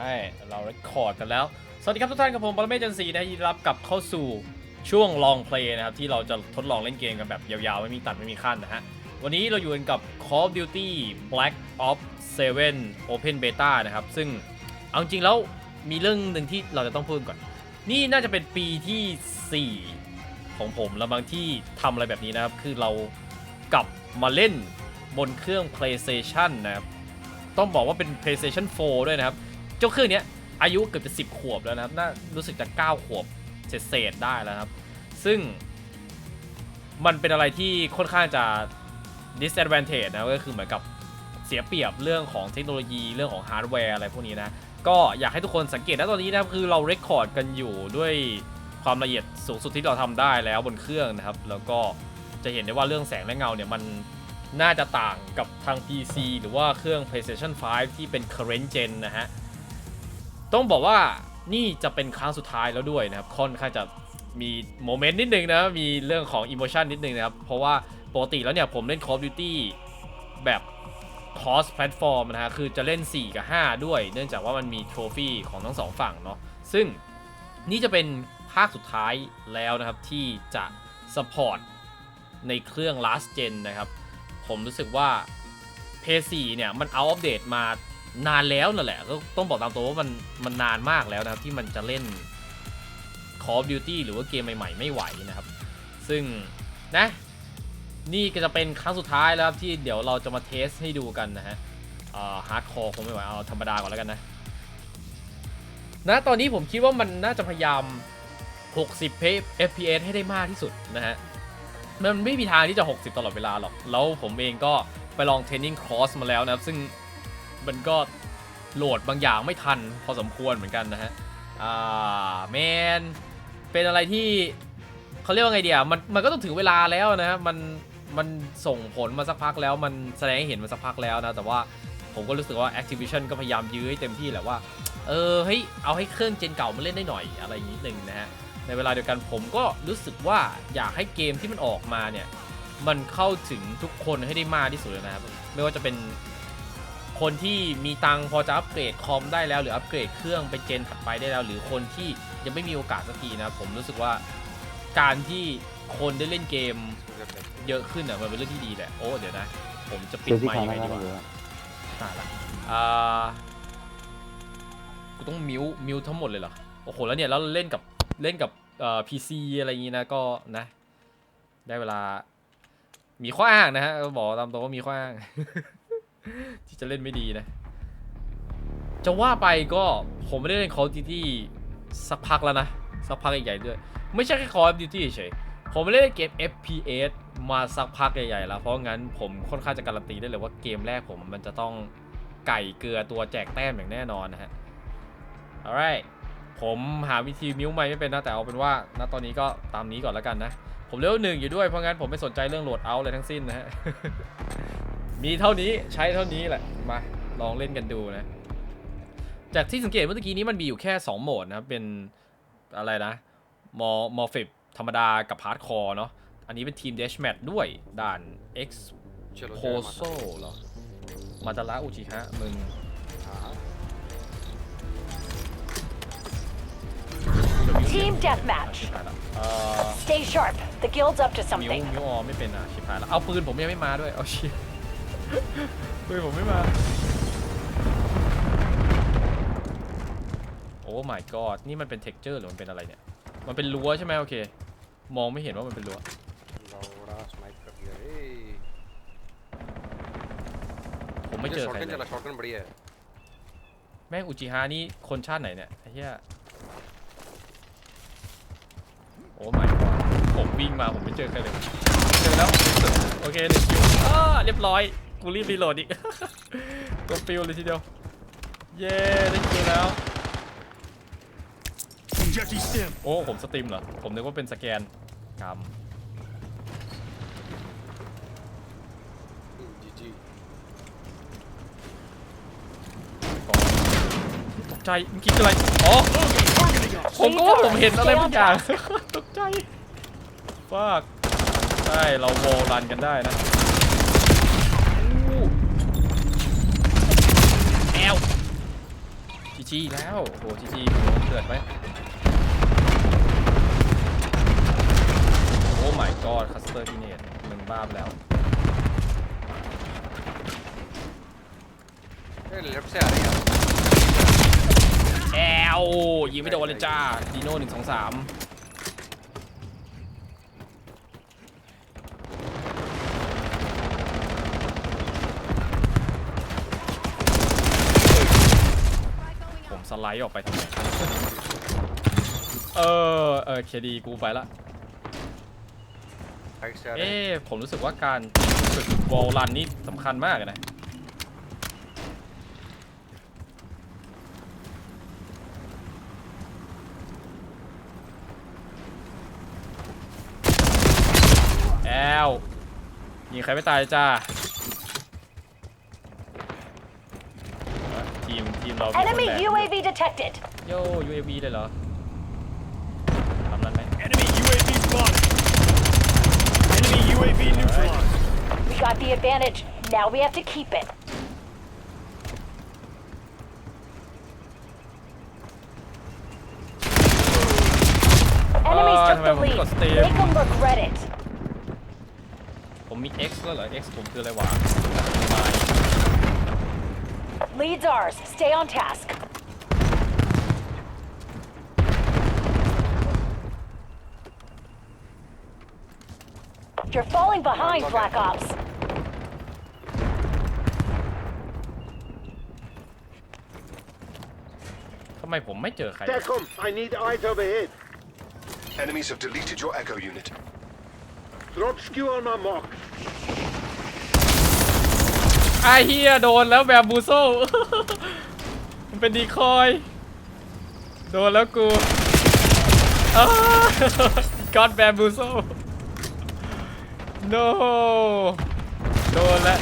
ช่เราเรคคอร์ดกันแล้ว สวัสดีครับทุกท่านกับผมปรเมศจันทร์ศรีนะยินดีรับกับเข้าสู่ช่วงลองเพลย์นะครับ ที่เราจะทดลองเล่นเกมกันแบบยาวๆ ไม่มีตัดไม่มีขั้นนะฮะ วันนี้เราอยู่กันกับ Call of Duty Black Ops 7 Open Beta นะครับ ซึ่งเอาจริงแล้วมีเรื่องหนึ่งที่เราจะต้องพูดก่อน นี่น่าจะเป็นปีที่ 4 ของผมแล้วบางที่ทำอะไรแบบนี้นะครับ คือเรากลับมาเล่นบนเครื่อง PlayStation นะครับ ต้องบอกว่าเป็น PlayStation 4 ด้วยนะครับ เจ้าเครื่องนี้อายุเกือบจะ 10 ขวบแล้วนะครับ น่ารู้สึกจะ 9 ขวบเศษๆได้แล้วครับ ซึ่งมันเป็นอะไรที่ค่อนข้างจะ disadvantage นะก็คือเหมือนกับเสียเปรียบเรื่องของเทคโนโลยีเรื่องของฮาร์ดแวร์อะไรพวกนี้นะ ก็อยากให้ทุกคนสังเกตนะตอนนี้นะคือเราเรคคอร์ดกันอยู่ด้วยความละเอียดสูงสุดที่เราทำได้แล้วบนเครื่องนะครับ แล้วก็จะเห็นได้ว่าเรื่องแสงและเงาเนี่ยมันน่าจะต่างกับทาง PC หรือว่าเครื่อง PlayStation 5 ที่เป็น current gen นะฮะ ต้องบอกว่านี่จะเป็นครั้งสุดท้ายแล้วด้วยนะครับ ค่อนข้างจะมีโมเมนต์นิดนึงนะ มีเรื่องของอิโมชันนิดนึงนะครับ เพราะว่าปกติแล้วเนี่ยผมเล่น Call of Duty แบบ cross platform นะฮะ คือจะเล่น 4 กับ 5 ด้วย เนื่องจากว่ามันมีโทรฟี่ของทั้งสองฝั่งเนาะ ซึ่งนี่จะเป็นภาคสุดท้ายแล้วนะครับ ที่จะ support ในเครื่อง last gen นะครับ ผมรู้สึกว่า PS4 เนี่ย มันเอาอัปเดตมา นานแล้วนั่นแหละก็ต้องบอกตามตัวว่ามันมันนานมากแล้วนะครับที่มันจะเล่น Call of Duty หรือว่าเกมใหม่ ๆ ไม่ไหวนะครับ ซึ่งนะนี่ก็จะเป็นครั้งสุดท้ายแล้วครับที่เดี๋ยวเราจะมาเทสให้ดูกันนะฮะฮาร์ดคอร์คงไม่ไหวเอาธรรมดาก่อนแล้วกันนะนะตอนนี้ผมคิดว่ามันน่าจะพยายาม 60 FPS ให้ได้มากที่สุดนะฮะมันไม่มีทางที่จะ 60 ตลอดเวลาหรอก แล้วผมเองก็ไปลองเทรนนิ่งครอสมาแล้วนะครับ ซึ่ง มันก็โหลดบางอย่างไม่ทันพอสมควรเหมือนกันนะฮะ อ่าแมนเป็นอะไรที่เขาเรียกว่าไงเดียวมันมันก็ต้องถึงเวลาแล้วนะครับมันมันส่งผลมาสักพักแล้วมันแสดงให้เห็นมาสักพักแล้วนะ แต่ว่าผมก็รู้สึกว่า Activision ก็พยายามยื้อให้เต็มที่แหละว่า เออเฮ้ยเอาให้เครื่องเจนเก่ามาเล่นได้หน่อยอะไรอย่างนี้หนึ่งนะฮะในเวลาเดียวกันผมก็รู้สึกว่าอยากให้เกมที่มันออกมาเนี่ย มันเข้าถึงทุกคนให้ได้มากที่สุดนะครับไม่ว่าจะเป็น คนที่มีตังค์พอจะอัปเกรดคอมได้แล้วหรืออัปเกรดเครื่องเป็นเจนถัดไปได้แล้ว หรือคนที่ยังไม่มีโอกาสสักทีนะครับผมรู้สึกว่าการที่คนได้เล่นเกมเยอะขึ้นอะมันเป็นเรื่องที่ดีแหละโอ้เดี๋ยวนะ ผมจะปิดซื้อที่ไมคาค์ยังไงนาดีดาวะอยู่อะตายละอ่ากูต้องมิวมิวทั้งหมดเลยเหรอโอ้โหแล้วเนี่ยแล้วเล่นกับเล่นกับเอ่อพีซีอะไรอย่างงี้นะก็นะ ได้เวลา มีข้ออ้างนะฮะบอกตามตรงว่ามีข้ออ้าง ที่จะเล่นไม่ดีนะ จะว่าไปก็ผมไม่ได้เล่น Call of Duty สักพักแล้วนะ สักพักใหญ่ๆด้วย ไม่ใช่แค่ Call of Duty เฉยๆผมไม่ได้เล่นเกม FPS มาสักพักใหญ่ๆแล้ว เพราะงั้นผมค่อนข้างจะการันตีได้เลยว่าเกมแรกผมมันจะต้องไก่เกลือตัวแจกแต้มอย่างแน่นอนนะฮะ alright ผมหาวิธีมิวไม่ไม่เป็นนะ แต่เอาเป็นว่าณตอนนี้ก็ตามนี้ก่อนแล้วกันนะ ผมเลเวลหนึ่งอยู่ด้วย เพราะงั้นผมไม่สนใจเรื่องโหลดเอาท์อะไรทั้งสิ้นนะฮะ มีเท่านี้ใช้เท่านี้แหละ มาลองเล่นกันดูนะ จากที่สังเกตเมื่อกี้นี้มันมีอยู่แค่ 2 โหมดนะ เป็นอะไรนะ มอมอฟิบธรรมดากับพาร์ทคอร์เนาะ อันนี้เป็นทีมเดชแมทด้วย ด่าน X โคโซเหรอ มาตาระอุจิฮะมึงทีม deathmatch stay sharp the guild's up to something มิวมิวออไม่เป็นอะชิพายแล้วเอาปืนผมยังไม่มาด้วย เอาชิ บ ปืนผมไม่มา โอ้ my god นี่มันเป็น texture หรือมันเป็นอะไรเนี่ย มันเป็นรั้วใช่ไหมโอเค มองไม่เห็นว่ามันเป็นรั้ว लौड़ा स्नाइप कर दिया रे ผมไม่เจอใคร शॉटगन เลย चला शॉटगन बढ़िया है แม่งอุจิฮานี่คนชาติไหนเนี่ยไอ้เหี้ยโอ้ my god ผมวิ่งมาผมไม่เจอใครเลย เจอแล้ว โอเคหนึ่งคิวอ่าเรียบร้อย กูรีบรีโหลดอีกตัวปิวเลยทีเดียว เย้ได้คิวแล้ว Injecting stim. โอ้ ผมสตรีมเหรอ ผมนึกว่าเป็นสแกนกรรม ji ji ก่อนตกใจเมื่อกี้คืออะไร อ๋อ ผมก็ว่าผมเห็นอะไรบางอย่าง ตกใจฟากใช่เราโวรันกันได้นะอู้แอล จี จีแล้วโอ้โหจีจีเดือดไหมโอ้ my god คัสเตอร์ดีเนตมึงบ้าไปแล้ว लेफ्ट से आ रही है แอลยิงไม่โดนเลยจ้าดีโน่หนึ่งสองสาม ไลด์ออกไปทำไมเออเออเคดีกูไปละ เอ๊ผมรู้สึกว่าการฝึกวอลลันนี่สำคัญมากนะแอลยิงใครไม่ตายจ้า เรามีคน Enemy แรง UAV detected. โย่ UAV เลยเหรอทำนั้นไหม Enemy UAV spotted. Enemy UAV neutralized. We got the advantage. Now we have to keep it. Enemies Oh, took the I'm lead. gonna stay. Make them regret it. ผมมี X แล้วเหรอ X ผมคืออะไรวะ Lead's ours. Stay on task. You're falling behind, okay. Black Ops. Tecum, I need eyes overhead. Enemies have deleted your echo unit. Drop skew on my mark. ไอเฮียโดนแล้วแบบบูโซ่ มันเป็นดีคอย โดนแล้วกูก็อดแบบบูโซ่ no โดนแล้ว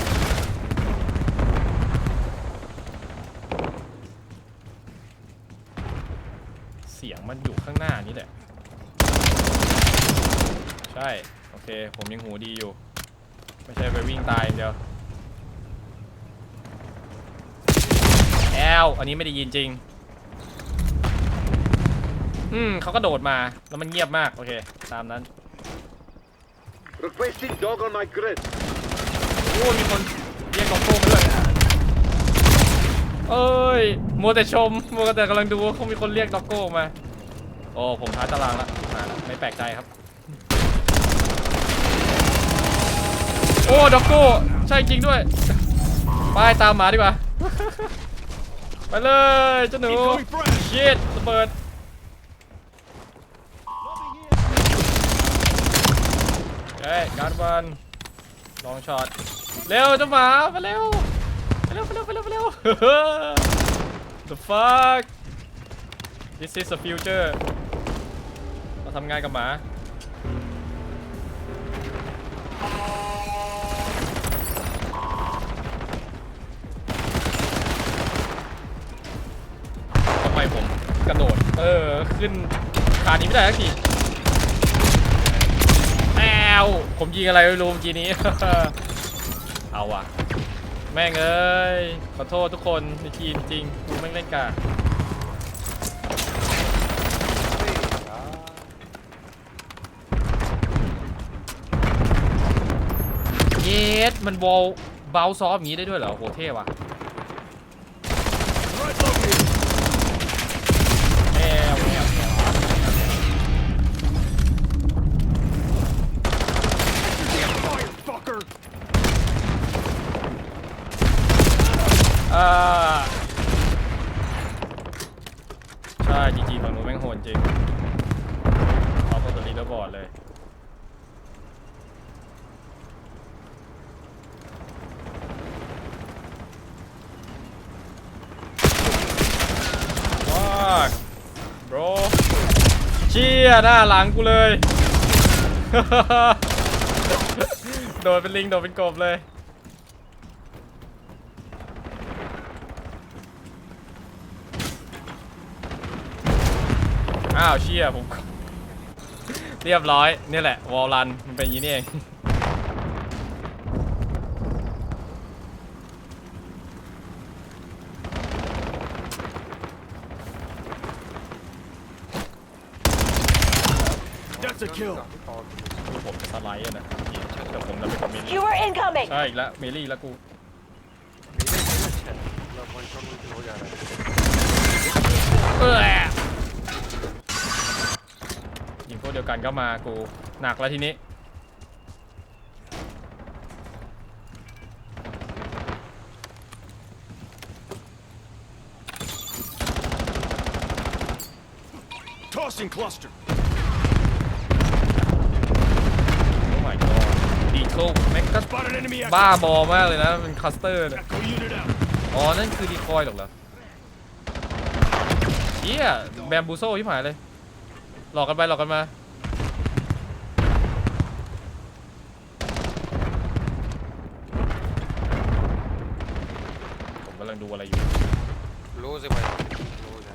เสียงมันอยู่ข้างหน้านี่แหละ ใช่ โอเค ผมยังหูดีอยู่ ไม่ใช่ไปวิ่งตายเดียว แอลอันนี้ไม่ได้ยินจริง อืมเขาก็โดดมา แล้วมันเงียบมาก โอเค ตามนั้น Requesting dog on my grid. โอ้มีคนเรียกกองโก้มาด้วยเอ้ย มัวแต่ชม มัวแต่กำลังดูว่าเขามีคนเรียกด็อกโก้มา โอ้ ผมท้ายตารางละมาละไม่แปลกใจครับ โอ้ด็อกโก้ ใช่จริงด้วย ไปตามหมาดีกว่า ไปเลยเจ้าหนู Incoming fresh. ชิดระเบิดเฮ้ยการบันลองช็อตเร็วเจ้าหมามาเร็วไปเร็วไปเร็วไปเร็วไปเร็ว The fuck This is the future เราทำงานกับหมา เออ ขึ้นขานี้ไม่ได้สักทีแอวผมยิงอะไรไม่รู้เมื่อกี้นี้ เอาว่ะ แม่งเอ้ย ขอโทษทุกคนในทีมจริงกูแม่งเล่นกาเยสมันบอลเบาซอฟอย่างนี้ได้ด้วยเหรอโหเท่ว่ะ อ่าใช่จริงๆฝั่งนู้นแม่งโหดจริงเอาตัวลีดบอร์ดเลยว้า bro เชี่ยหน้าหลังกูเลย โดดเป็นลิง โดดเป็นกบเลย อ้าวเชี่ยผม เรียบร้อยนี่แหละ วอลลันมันเป็นอย่างนี้นี่เองคือผมสไลด์นะเมื่อมแต่ผมจะไปกัเมลี่ใช่แล้วเมลี่แล้วกู เออ วกเดียวกันก็มากูหนักแล้วทีนี้ Tossing cluster. โอ้ my god ดีเคิลแม็กก็ Spotted enemy บ้า active. บอมากเลยนะเป็นคัสเตอร์เนี่ย Echo unit out. อ๋อ นั่นคือดีคอยหรอกเหรอเฮียแบมบูโซ่ที่หายเลย หลอกกันไปหลอกกันมาผมกำลังดูอะไรอยู่ รู้สิไปรู้ใช่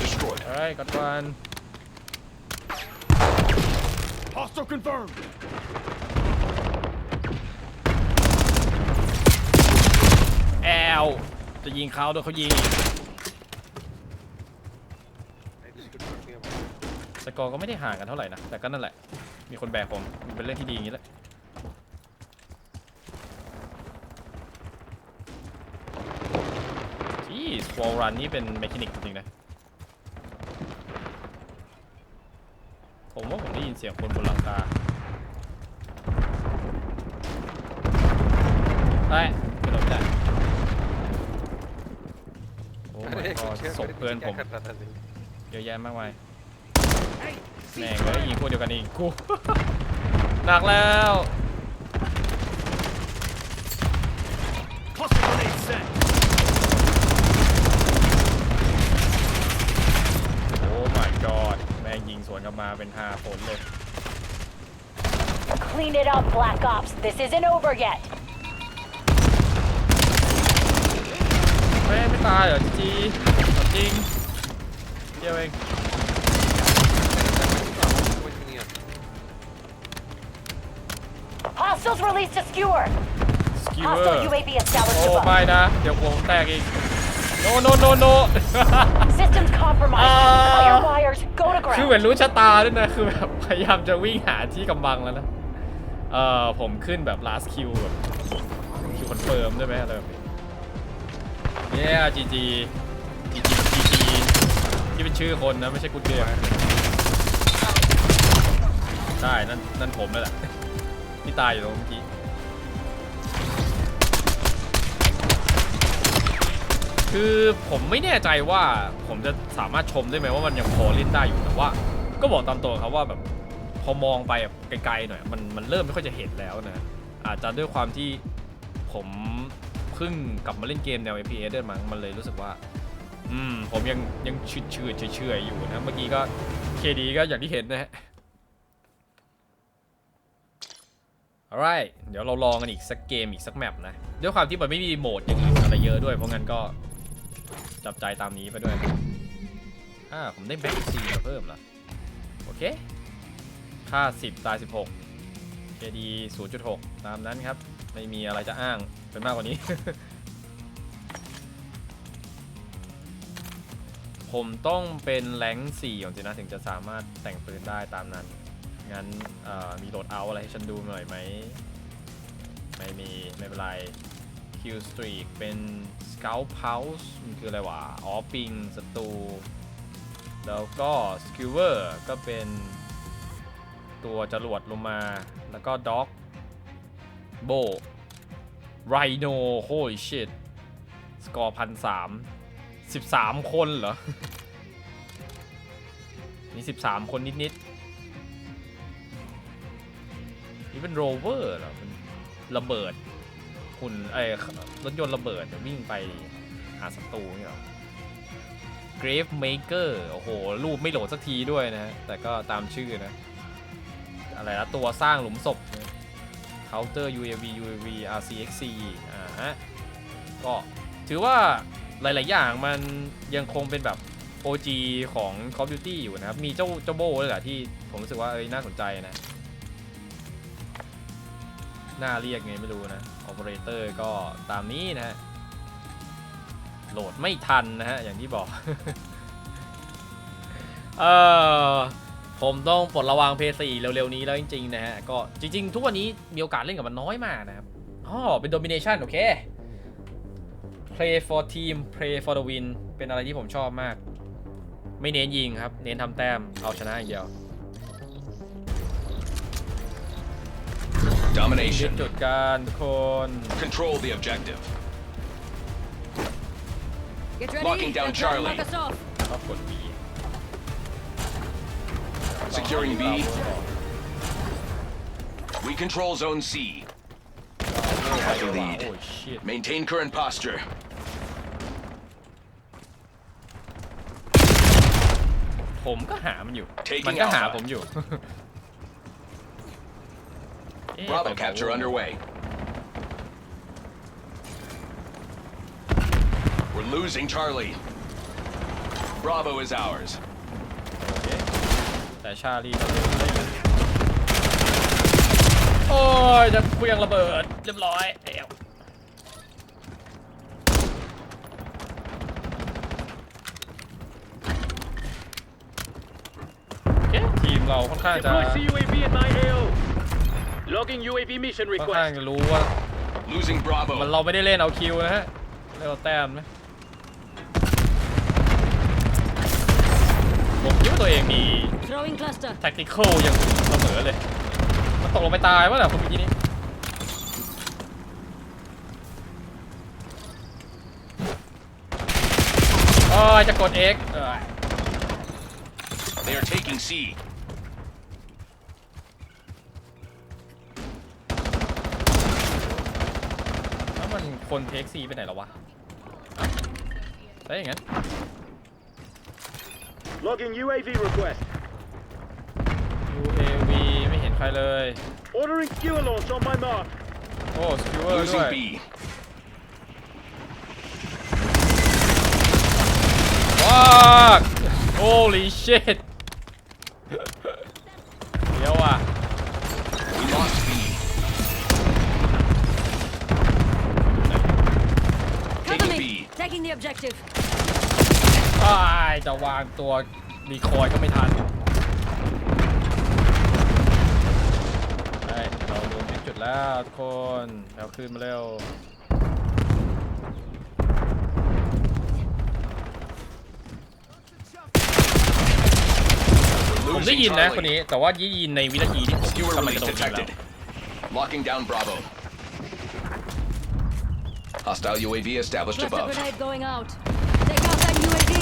Destroyed. Hostile confirmed. Ow! จะยิงเขาโดยเขายิง กอก็ไม่ได้ห่างกันเท่าไหร่นะ แต่ก็นั่นแหละ มีคนแบกผมมันเป็นเรื่องที่ดีอย่างนี้แหละ ที่สวอลรันนี่เป็นเมคานิกจริงๆนะ ผมว่าผมได้ยินเสียงคนบนหลังคาได้กระโดดได้โอ้ยศพเพื่อนผมเยอะแยะมากมาย แม่งเลยยิงพวกเดียวกันอีกกูหนักแล้ว Cluster grenade set. โอ้ my god แม่งยิงสวนกลับมาเป็น5ผลเลย Clean it up, Black Ops. This isn't over yet. แม่งไม่ตายเหรอจีจีจริงเดียวเอง Hostiles released a skewer. สกิวเวอ Hostile ร์ UAV established โอ้ above. ไม่นะ เดี๋ยววงแตกอีก no no no no Systems compromised. Ah. Cut your wires. Go to คือเหมือน ground. รู้ชะตาด้วยนะ คือแบบพยายามจะวิ่งหาที่กำบังแล้วนะ เอ่อ ผมขึ้นแบบ last kill แบบคิวคอนเฟิร์มได้ไหมอะไรแบบนี้เนี่ยจีจีจีจีจีจีที่เป็นชื่อคนนะ ไม่ใช่กูเกมใช่ นั่นนั่นผมนั่นแหละ ที่ตายอยู่ตรงเมื่อกี้คือผมไม่แน่ใจว่าผมจะสามารถชมได้ไหมว่ามันยังพอเล่นได้อยู่แต่ว่า ก็บอกตามตรงครับว่าแบบพอมองไปไกลๆหน่อยมันมันเริ่มไม่ค่อยจะเห็นแล้วนะอาจจะด้วยความที่ผมเพิ่งกลับมาเล่นเกมแนว FPS ด้วยมั้งมันเลยรู้สึกว่า อืมผมยังยังชืดชืดๆเฉยอยู่นะเมื่อกี้ก็เคดีก็อย่างที่เห็นนะฮะ alright เดี๋ยวเราลองกันอีกสักเกมอีกสักแมปนะ ด้วยความที่มันไม่มีโหมดอย่างอื่นอะไรเยอะด้วย เพราะงั้นก็จับใจตามนี้ไปด้วยอ่าผมได้แบ็กซีมาเพิ่มละโอเค ค่า 10 ตาย 16 KD 0.6 ตามนั้นครับ ไม่มีอะไรจะอ้างเป็นมากกว่านี้ ผมต้องเป็นแรงค์4ก่อนสินะ ถึงจะสามารถแต่งปืนได้ตามนั้น งั้นมีโหลดเอาอะไรให้ฉันดูหน่อยไหม ไม่มี ไม่เป็นไร Kill Streak เป็น Scout Pulse มันคืออะไรวะ อ๋อ ปิงศัตรู แล้วก็ Skewer ก็เป็นตัวจรวดลงมา แล้วก็ Dog Bow Rhino Holy shit สกอร์พันสามสิบสามคนเหรอ มีสิบสามคนนิดๆ นี่เป็นโรเวอร์เหรอมันระเบิดหุ่นเอ้รถยนต์ระเบิดเนี่ยวิ่งไปหาศัตรูเนี่ยหรอ Grave Maker โอ้โห รูปไม่โหลดสักทีด้วยนะ แต่ก็ตามชื่อนะ อะไรนะตัวสร้างหลุมศพนะ Counter UAV UAV RCXC อ่าฮะ ก็ถือว่าหลาย ๆ อย่างมันยังคงเป็นแบบ OG ของ Call of Duty อยู่นะครับ มีเจ้าเจ้าโบ้เลยแหละที่ผมรู้สึกว่าเอ้ยน่าสนใจนะ หน่าเรียกไงไม่รู้นะ Operator ก็ตามนี้นะฮะ โหลดไม่ทันนะฮะ อย่างที่บอก เออผมต้องปลดระวังเพย์สี่เร็วๆนี้แล้วจริงๆนะฮะ ก็จริงๆ ทุกวันนี้มีโอกาสเล่นกับมันน้อยมากนะครับอ๋อเป็น domination โอเค play for team play for the win เป็นอะไรที่ผมชอบมาก ไม่เน้นยิงครับ เน้นทำแต้ม เอาชนะอย่างเดียว Domination. จุดกันทุกคน Control the objective. Get ready. Locking down They're trying to Charlie. knock us off. ก็กด B Securing B. ต่อ We control Zone C. Have the โอ้ lead. ย shit Maintain current posture. ผมก็หามันอยู่ Taking มันก็หา Alpha ผมอยู่ เอ๊ะ Bravo ไป capture underway. We're losing Charlie. Bravo is ours. โอเคแต่ชาลีก็เร็วได้อยู่โอ้ยจะเคลียงระเบิดเรียบร้อยเอ้วโอเค ทีมเราค่อนข้างจะ UAV in my AO. Logging UAV mission ค่อนข้างจะรู้ว่า Losing มัน Bravo. เราไม่ได้เล่นเอาคิวนะฮะเล่นเอาแต้มนะผมคิดว่าตัวเองมี Throwing cluster. tactical ยังเสมอเลย มันตกลงไปตายวะน่ะคนเมื่อกี้นี้ โอ้ยจะกด X เออ They are taking C. คนเทคซีไปไหนแล้ววะอ้าวได้อย่างงั้น Logging UAV request. UAV ไม่เห็นใครเลย Ordering skewer launch on my mark. โอ้สกิวเวอร์ด้ว Losing ย B. Fuck! Holy shit! เดี๋ยวอะ the objective. อ้ายจะวางตัวดีคอยก็ไม่ทันได้เราโดนยึดจุดแล้วทุกคนแล้วขึ้นมาเร็ว We're ผมได้ losing ยินนะ Charlie. คนนี้แต่ว่าได้ยินในวินาทีที่ผม Skewer กำลัง release จะโดนยิงแล้ว detected. Locking down Bravo. Hostile UAV established Cluster above. grenade going out. Take out that UAV.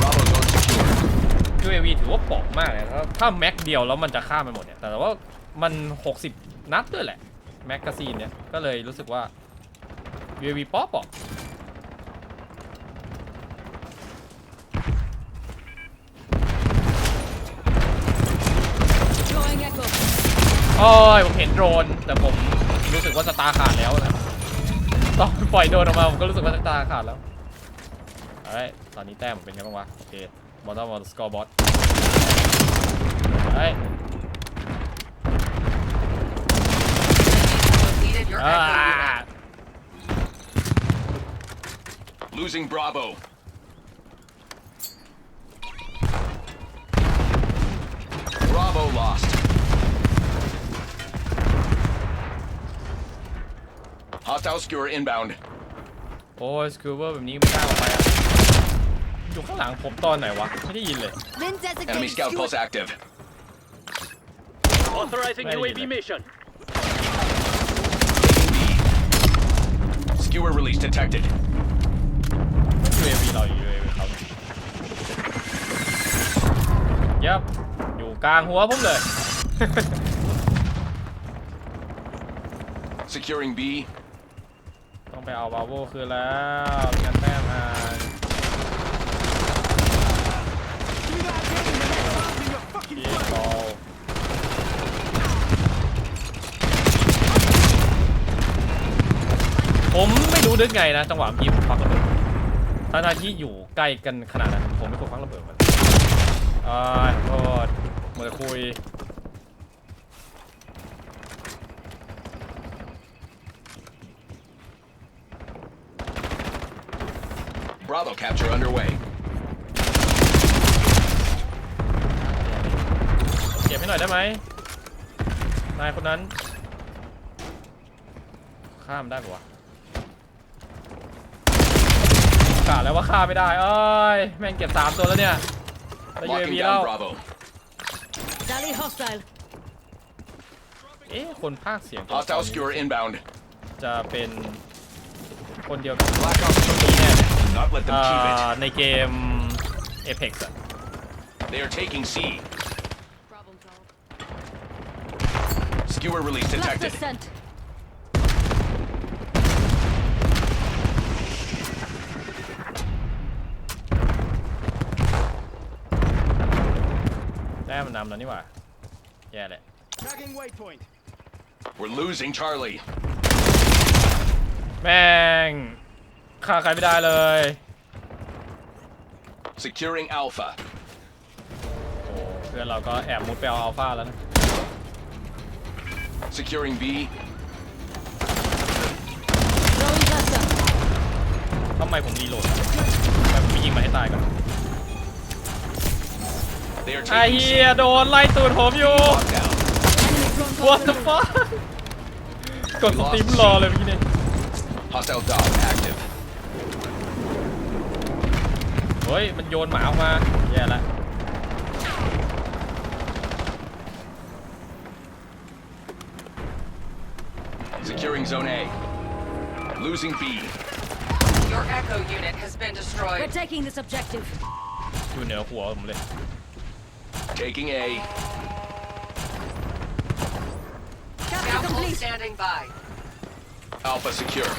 Bravo zone secure. UAV ถือว่าเปอกมากเลยถ้าถ้าแม็กเดียวแล้วมันจะฆ่ามันหมดเนี่ย แต่ว่ามัน 60 นัดด้วยแหละ แมกกาซีนเนี่ย ก็เลยรู้สึกว่า UAV ป๊อปอก Deploying echo. โอ้ยผมเห็นโดรน แต่ผมรู้สึกว่าสตาร์ขาดแล้วนะ ตอนปล่อยโดนออกมาผมก็รู้สึกว่าตาขาดแล้วเอ้ยตอนนี้แต้มผมเป็นไงบ้างวะโอเคบอลต้องบอลสกอร์บอสเฮ้ยอ่า Losing Bravo. Bravo lost. Hostile skewer inbound. โอ้ยสกูเวอร์แบบนี้ไม่กล้าออกไปอ่ะ อยู่ข้างหลังผมตอนไหนวะ ไม่ได้ยินเลย Lin Enemy designated. scout Skewer- pulse active. Authorizing Ready UAV then. mission. Taking B. Skewer release detected. UAV เราอยู่ UAV เขายับอยู่กลางหัวผมเลย Securing B. ต้องไปเอาบาโวคืนแล้วมีการแต้มห่างยิงบอลผมไม่รู้นึกไงนะ จังหวะเมื่อกี้ผมฟังระเบิดทั้งๆที่อยู่ใกล้กันขนาดนั้นผมไม่ควรฟังระเบิดมันอ่าขอโทษมือคุย Bravo capture underway. หน่อยได้ไหมนายคนนั้น ข้ามได้ปะวะกะแล้วว่าฆ่าไม่ได้เอ้ยแม่งเก็บสามตัวแล้วเนี่ยได้ Locking UAV แล้ว down Bravo. Dali hostile. เอ๊ะคนภาคเสียง Hostile skewer inbound. จะเป็นคนเดียวกับ Black Ops took ในเกม Apex อะ it. They are taking C. Problem solved. Skewer release Cluster detected. sent. แต้มมันนำแล้วนี่หว่า แย่แหละ Tagging waypoint. We're losing Charlie. แม่ง ฆ่าใครไม่ได้เลย Securing Alpha. โอ้เพื่อนเราก็แอบมุดไปเอาอัลฟาแล้วนะ Securing B. Throwing cluster. ทำไมผมรีโหลดอะแบบผมยิงมาให้ตายก่อน They are ไอ้ taking เฮี C. ยโดนไล่ตูดผมอยู่ Lockdown. Enemy drone What the possible. fuck กดสตรีมรอเลยเมื่อกี้นี่ Hostile dog active. เฮ้ย มันโยนหมาออกมา แย่ละ Securing Zone A. Losing B. Your Echo unit has been We're destroyed. taking this objective. อยู่เหนือหัวผมเลย Taking A. Capture Scaffold complete. standing by. Alpha secure.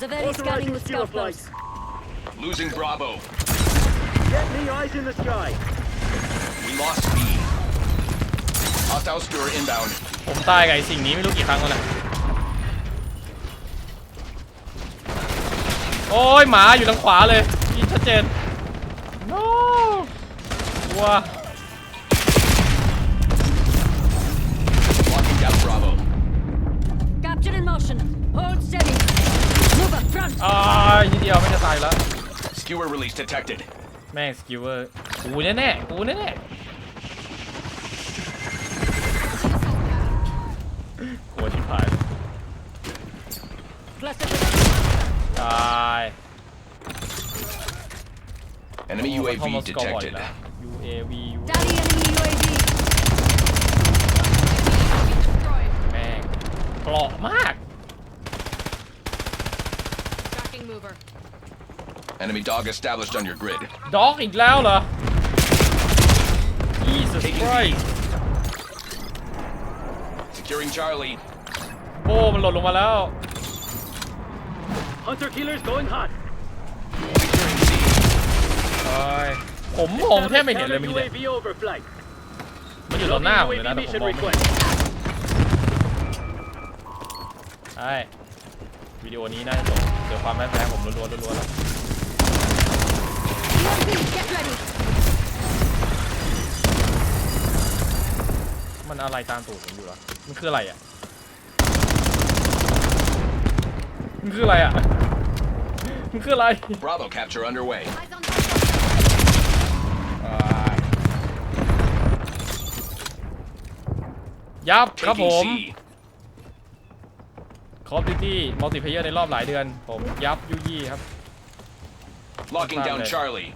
Severi scanning with scout pulse. Losing Bravo. Get me eyes in the sky. We lost B. Hostile skewer inbound. ผมตายกับไอ้สิ่งนี้ไม่รู้กี่ครั้งแล้วนะโอ้ยหมาอยู่ทางขวาเลยยิงชัดเจน no วัว Locking down Bravo. Capture in motion. Hold steady. Move up front. อ้ายนิดเดียวไม่จะตายแล้ว Skewer release detected. แม่งสกิลเวอร์กูแน่แน่ๆกูแน่แน่ๆโคตรชิบหาย Cluster ตาย Enemy เข้ามา UAV สกอร์บอร์ด detected. แล้ว UAV Dali enemy UAV. แม่งเกราะมาก Enemy dog established on your grid. ด็อกอีกแล้วเหรอ Jesus Christ Securing Charlie. โอ้มันหล่นลงมาแล้ว Hunter killers going hot. Securing C. เอ้ยผมมองแทบไม่เห็นเลยเมื่อกี้เนี่ย UAV overflight. มันอยู่ต่อหน้าผมเลย UAV นะแต่ผม mission มองไม่เห็น request. ใช่วิดีโอนี้น่าจะจบเดี๋ยวความแพ้แพ้ผมรัวๆรัวๆแล้ว UAV, get ready. มันอะไรตามตูดผมอยู่วะมันคืออะไรอะ มันคืออะไรอะ มันคืออะไร Bravo capture underway. Eyes on อ่ายับครับผม Taking C. Call of Duty Multiplayer ในรอบหลายเดือน ผมยับยุยี่ครับ Locking down Found it. Charlie.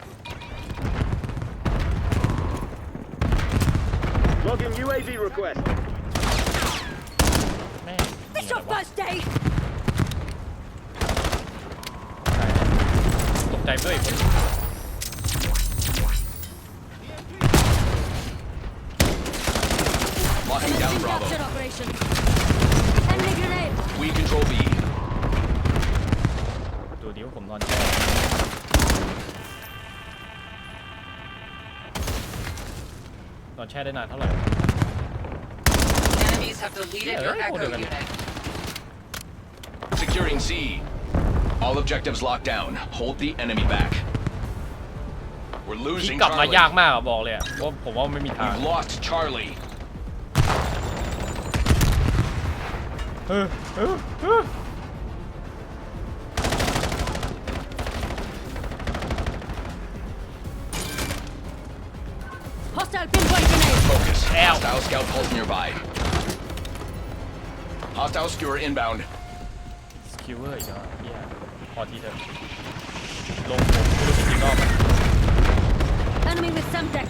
Logging UAV request. แม่ง It's your first day. ตกใจด้วยคน Locking down Capture Bravo. operation. Enemy grenade. We control B. ดูดิว่าผมนอน อนแช่ได้นานเท่าไหร่ Enemies have deleted your Yeah, Echo hold on. unit. Securing C. All objectives locked down. Hold the enemy back. We're ที่ losing กลับมา Charlie. ยากมากอะบอกเลยอะเพราะผมว่าไม่มีทาง We've lost Charlie. เออเออเออ Hostile pinpoint grenade. Focus. Ow. Hostile scout pulse nearby. Hostile skewer inbound. สกิลเวอร์อีกแล้วเหี้ยพอทีเถอะลงผมกูรู้สึกกี่รอบ Enemy with Semtex.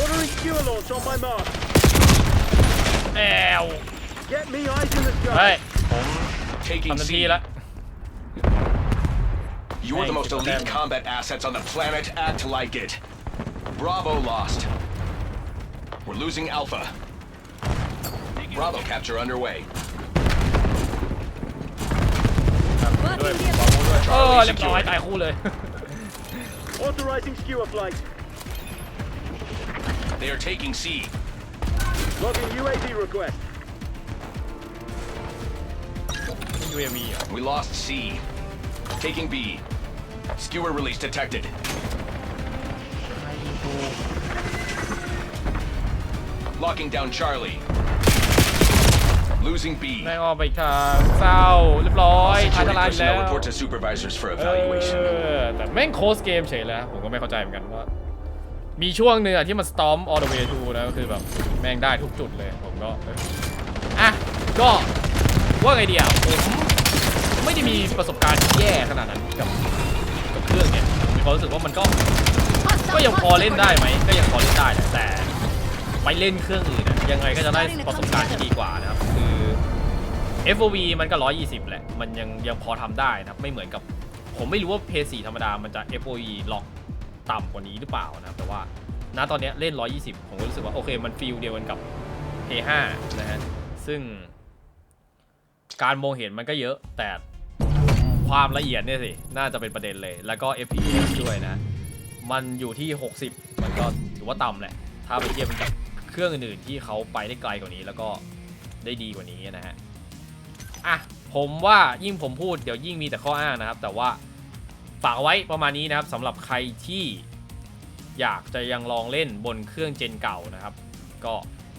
Ordering skewer launch on my mark. แอว Get me eyes in the เฮ้ย sky. ผม Taking ทำเต็ม C. ที่แล้ว You're the Thank most you, elite Sam. combat assets on the planet. Act like it. Bravo lost. We're losing Alpha. Bravo capture underway. ด้วย Working the บอลด้วยเออ Charlie เรียบร้อย secured. ตายคู่เลย Authorizing skewer flight. They are taking C. Logging UAV request. UAV เหรอ We lost C. Taking B. Skewer release detected. ใครยิงกู Locking down Charlie. Losing B. แม่งออกไปทางเศร้าเรียบร้อย All ท้าย security ตารางอีกแล้ personnel ว report to supervisors for เอ evaluation. อแต่แม่งโคสเกมเฉยแล้ว ผมก็ไม่เข้าใจเหมือนกันว่า มีช่วงหนึ่งอะที่มัน storm all the way to นะก็คือแบบแม่งได้ทุกจุดเลยผมก็เอออะก็ว่าไงดีอะผมไม่ได้มีประสบการณ์ที่แย่ขนาดนั้นกับกับเครื่องเนี่ยผมมีความรู้สึกว่ามันก็ ก็ยังพอเล่นได้ไหมก็ยังพอเล่นได้แหละแต่ไปเล่นเครื่องอื่นอะยังไงก็จะได้ประสบการณ์ที่ดีกว่านะครับคือ FOV มันก็ 120 แหละ มันยังยังพอทำได้นะครับ ไม่เหมือนกับ ผมไม่รู้ว่า PS4 ธรรมดา มันจะ FOV ล็อกต่ำกว่านี้หรือเปล่านะครับแต่ว่า ณ ตอนเนี้ยเล่น 120 ผมก็รู้สึกว่า โอเค มันฟีลเดียวกันกับ P5 นะฮะ ซึ่ง การมองเห็นมันก็เยอะ แต่ความละเอียดเนี่ยสิ น่าจะเป็นประเด็นเลย แล้วก็ FPS ด้วยนะ มันอยู่ที่ 60 มันก็ถือว่าต่ำแหละ ถ้าไปเทียบกับเครื่องอื่นๆที่เขาไปได้ไกลกว่านี้แล้วก็ได้ดีกว่านี้นะฮะ อะ ผมว่ายิ่งผมพูดเดี๋ยวยิ่งมีแต่ข้ออ้างนะครับ แต่ว่าฝากไว้ประมาณนี้นะครับสำหรับใครที่อยากจะยังลองเล่นบนเครื่องเจนเก่านะครับ ก็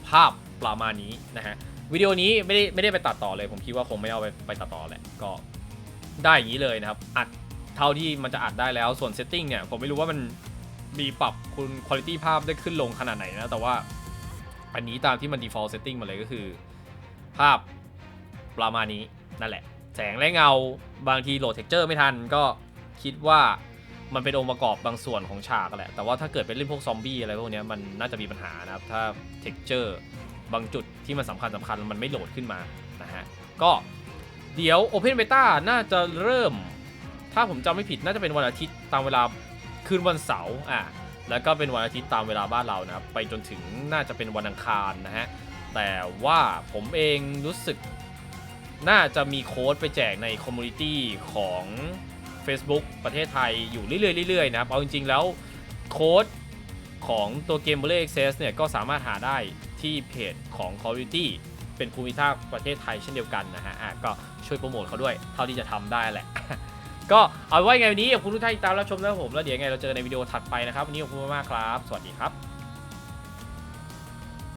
ภาพประมาณนี้นะฮะวิดีโอนี้ไม่ได้ไม่ได้ไปตัดต่อเลย ผมคิดว่าคงไม่เอาไปไปตัดต่อแหละก็ได้อย่างนี้เลยนะครับอัด เท่าที่มันจะอัดได้แล้วส่วนเซตติ้งเนี่ยผมไม่รู้ว่ามันมีปรับคุณคุณภาพภาพได้ขึ้นลงขนาดไหนนะแต่ว่าอันนี้ตามที่มัน default setting มาเลยก็คือ ภาพประมาณนี้นั่นแหละ แสงและเงาบางทีโหลดเท็กเจอร์ไม่ทันก็คิดว่ามันเป็นองค์ประกอบบางส่วนของฉากแหละ แต่ว่าถ้าเกิดเป็นเล่นพวกซอมบี้อะไรพวกนี้มันน่าจะมีปัญหานะครับ ถ้าเท็กเจอร์บางจุดที่มันสำคัญสำคัญมันไม่โหลดขึ้นมานะฮะก็เดี๋ยว Open Beta น่าจะเริ่ม ถ้าผมจำไม่ผิดน่าจะเป็นวันอาทิตย์ตามเวลาคืนวันเสาร์อะแล้วก็เป็นวันอาทิตย์ตามเวลาบ้านเรานะครับไปจนถึงน่าจะเป็นวันอังคารนะฮะแต่ว่าผมเองรู้สึกน่าจะมีโค้ดไปแจกในคอมมูนิตี้ของ Facebook ประเทศไทยอยู่เรื่อยๆๆนะครับเอาจริงๆแล้วโค้ดของตัวเกม b u l l e Access เนี่ยก็สามารถหาได้ที่เพจของ Call of Duty เป็นภูมิภาคประเทศไทยเช่นเดียวกันนะฮะอะก็ช่วยโปรโมทเขาด้วย เท่าที่จะทำได้แหละ ก็เอาไว้ไงวันนี้ขอบคุณทุกท่านที่ตามรับชมนะครับผมแล้วเดี๋ยวยังไงเราเจอกันในวิดีโอถัดไปนะครับวันนี้ขอบคุณมากๆครับ สวัสดีครับ